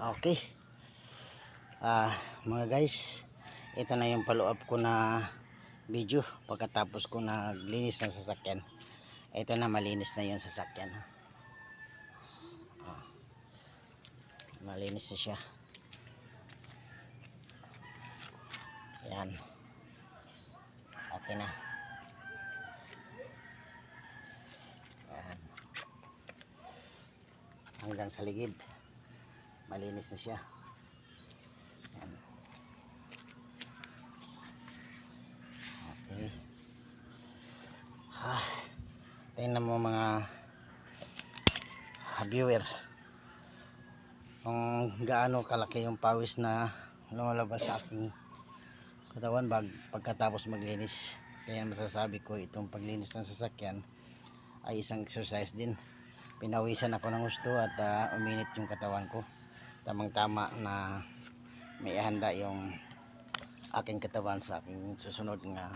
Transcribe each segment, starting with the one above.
Okay. Ah, mga guys, ito na yung follow up ko na video pagkatapos ko naglinis ng sasakyan. Ito na malinis na yung sasakyan. Ah, malinis na siya. Yan. Okay na. Yan. Hanggang sa ligid malinis na siya. Yan. okay. Ah, tingnan mo mga viewer. Kung gaano kalaki yung pawis na lumalabas sa aking katawan bag, pagkatapos maglinis. Kaya masasabi ko itong paglinis ng sasakyan ay isang exercise din. Pinawisan ako ng gusto at ah, uminit yung katawan ko tamang tama na may handa yung aking katawan sa aking susunod nga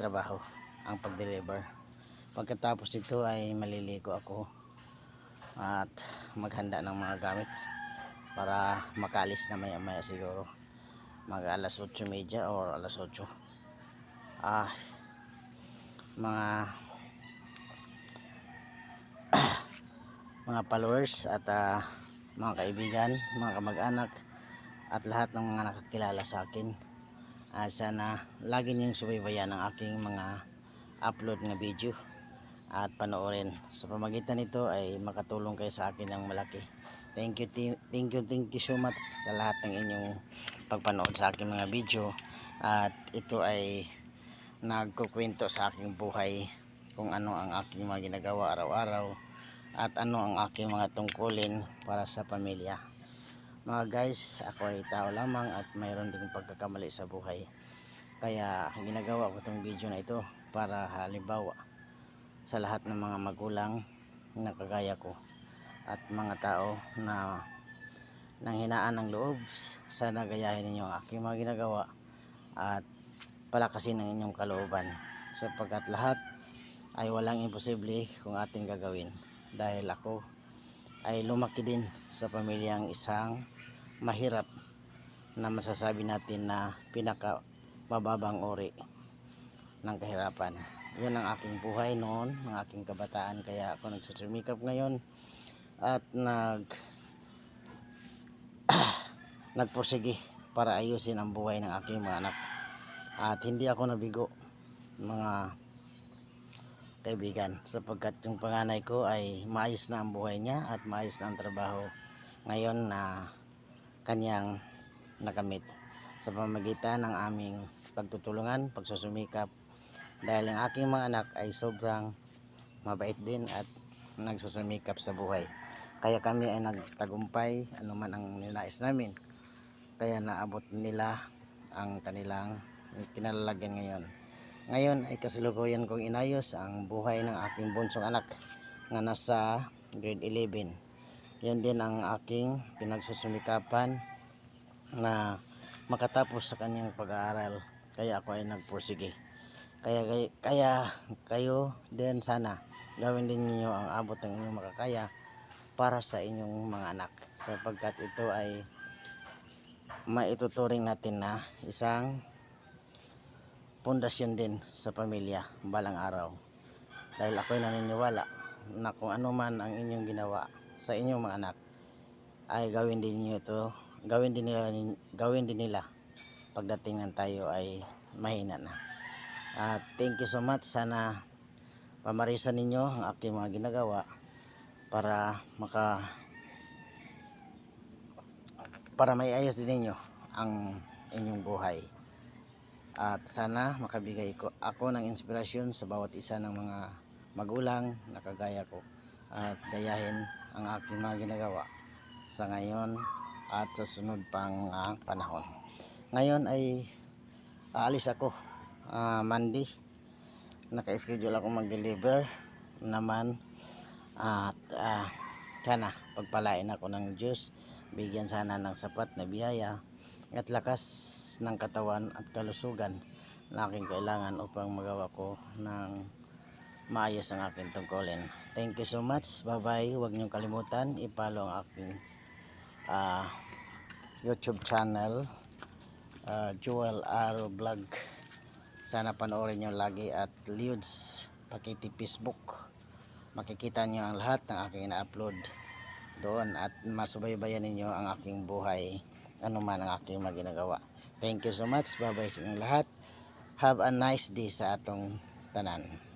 trabaho ang pag-deliver. Pagkatapos ito ay maliligo ako at maghanda ng mga gamit para makalis na maya maya siguro. Mag alas 8.30 or alas 8 ah mga mga followers at ah, mga kaibigan, mga kamag-anak at lahat ng mga nakakilala sa akin. Ah, sana lagi niyong subaybayan ang aking mga upload na video at panoorin. Sa pamagitan nito ay makatulong kayo sa akin ng malaki. Thank you, thank you, thank you so much sa lahat ng inyong pagpanood sa aking mga video. At ito ay nagkukwento sa aking buhay kung ano ang aking mga ginagawa araw-araw at ano ang aking mga tungkulin para sa pamilya. Mga guys, ako ay tao lamang at mayroon ding pagkakamali sa buhay. Kaya ginagawa ko itong video na ito para halimbawa sa lahat ng mga magulang na kagaya ko at mga tao na nang hinaan ng loob sana gayahin ninyo ang aking mga ginagawa at palakasin ang inyong kalooban sapagkat lahat ay walang imposible kung ating gagawin dahil ako ay lumaki din sa pamilyang isang mahirap na masasabi natin na pinaka mababang ori ng kahirapan. Yun ang aking buhay noon, ang aking kabataan kaya ako nagsusumikap ngayon at nag nagpursige para ayusin ang buhay ng aking mga anak. At hindi ako nabigo mga kaibigan sapagkat yung panganay ko ay maayos na ang buhay niya at maayos na ang trabaho ngayon na kanyang nakamit. Sa pamagitan ng aming pagtutulungan, pagsusumikap dahil ang aking mga anak ay sobrang mabait din at nagsusumikap sa buhay. Kaya kami ay nagtagumpay anuman ang ninais namin. Kaya naabot nila ang kanilang kinalalagyan ngayon ngayon ay kasalukuyan kong inayos ang buhay ng aking bunsong anak nga nasa grade 11. Yan din ang aking pinagsusumikapan na makatapos sa kanyang pag-aaral. Kaya ako ay nagpursige. Kaya, kaya, kaya kayo din sana gawin din niyo ang abot ng inyong makakaya para sa inyong mga anak sapagkat ito ay maituturing natin na isang pundasyon din sa pamilya balang araw. Dahil ako'y naniniwala na kung ano man ang inyong ginawa sa inyong mga anak ay gawin din niyo ito gawin din nila gawin din nila. Pagdating ng tayo ay mahina na. At thank you so much. Sana pamarisan ninyo ang aking mga ginagawa para maka para may ayos din ninyo ang inyong buhay at sana makabigay ko ako ng inspirasyon sa bawat isa ng mga magulang na kagaya ko at gayahin ang aking mga ginagawa sa ngayon at sa sunod pang ah, panahon. Ngayon ay aalis ako ah, Monday. Naka-schedule ako mag-deliver naman at ah, sana pagpalain ako ng Diyos bigyan sana ng sapat na biyaya at lakas ng katawan at kalusugan na aking kailangan upang magawa ko ng maayos ang aking tungkulin. Thank you so much. Bye bye. Huwag niyong kalimutan i-follow ang aking ah, YouTube channel ah, Joel Aro Vlog sana panoorin nyo lagi at Liuds Pakiti Facebook makikita nyo ang lahat ng aking ina-upload doon at masubaybayan ninyo ang aking buhay ano man ang aking maginagawa. Thank you so much. Bye bye sa inyong lahat. Have a nice day sa atong tanan